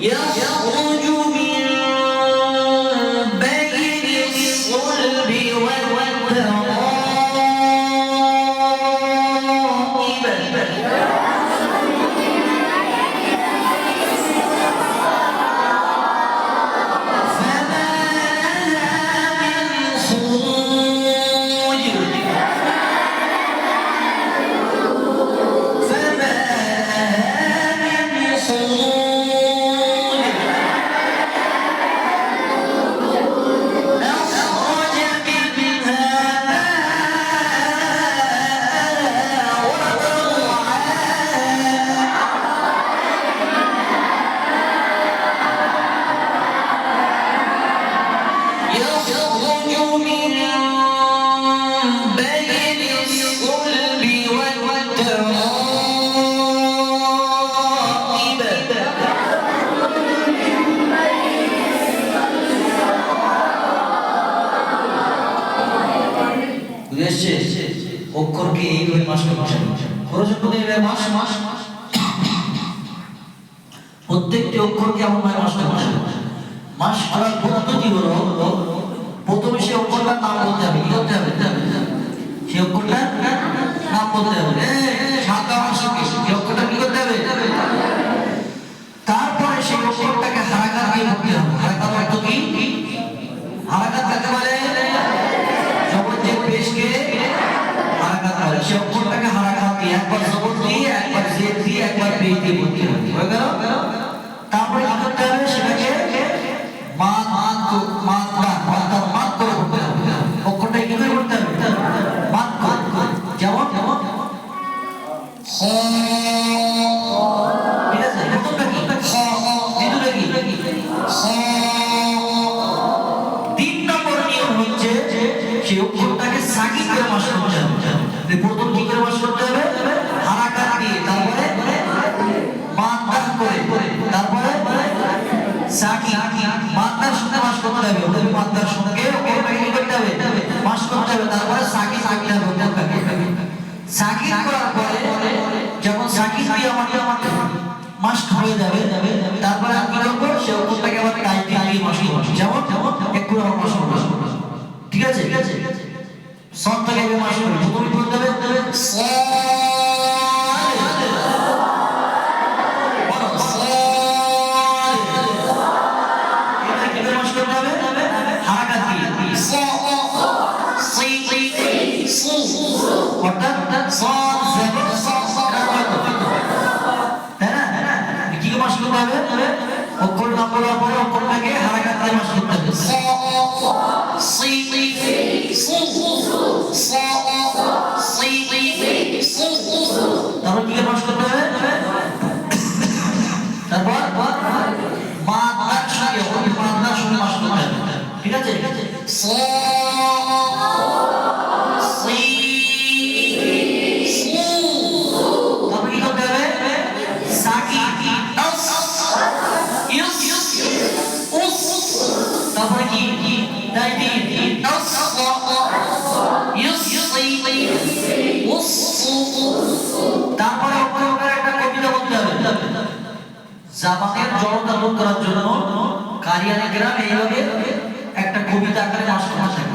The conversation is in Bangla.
Yeah. অক্ষরকে এইভাবে মাসে মাসে মাস মাস প্রত্যেকটি অক্ষরকে আমার মাসে মাসে মাস করার পদ্ধতি হলো? প্রথমে সে অক্ষরটার নাম বলতে হবে, কি করতে হবে? সে অক্ষরটার নাম বলতে হবে। সাদা মাস সে অক্ষরটা কি করতে হবে? তারপরে সেই অক্ষরটাকে হারাকাত দিয়ে করতে হবে। হারাকাত অর্থ কি? হারাকাত কাকে বলে? জবর পেশকে হারাকাত বলে। সে অক্ষরটাকে হারাকাত দিয়ে একবার জবর দিয়ে, একবার জেদ দিয়ে, একবার পেশ দিয়ে করতে হবে। তারপরে কি করতে হবে? সেটাকে তিন নম্বর নিয়ম হচ্ছে সে অক্ষরটাকে সাকিব করে মাস করতে হবে প্রথম কি মাস করতে হারাকাত দিয়ে তারপরে মাদ্দাহ করে তারপরে সাকি মাদ্দার সঙ্গে মাস করতে হবে ওদের মাদ্দার সঙ্গে অক্ষরটাকে কি করতে হবে মাস করতে হবে তারপরে হতে থাকে। হবে করার পরে যখন সাকি দিয়ে আমাকে আমাকে মাস হয়ে যাবে তারপরে আমি কি করব? সে অক্ষরটাকে আবার টাইপ দিয়ে মাস্ট যেমন যেমন একটু আমার ঠিক আছে? ঠিক আছে। সব থেকে আগে মাস করব তুমি বলতে হবে তারপর কি মাস করতে হবে তারপর মাদার সঙ্গে ওই মাদার করতে ঠিক আছে ঠিক আছে একটা কবিতা বলতে হবে। জড়তা দূর করার জন্য কারিয়ানি গ্রাম এইভাবে একটা কবিতা আকারে মাস করা থাকে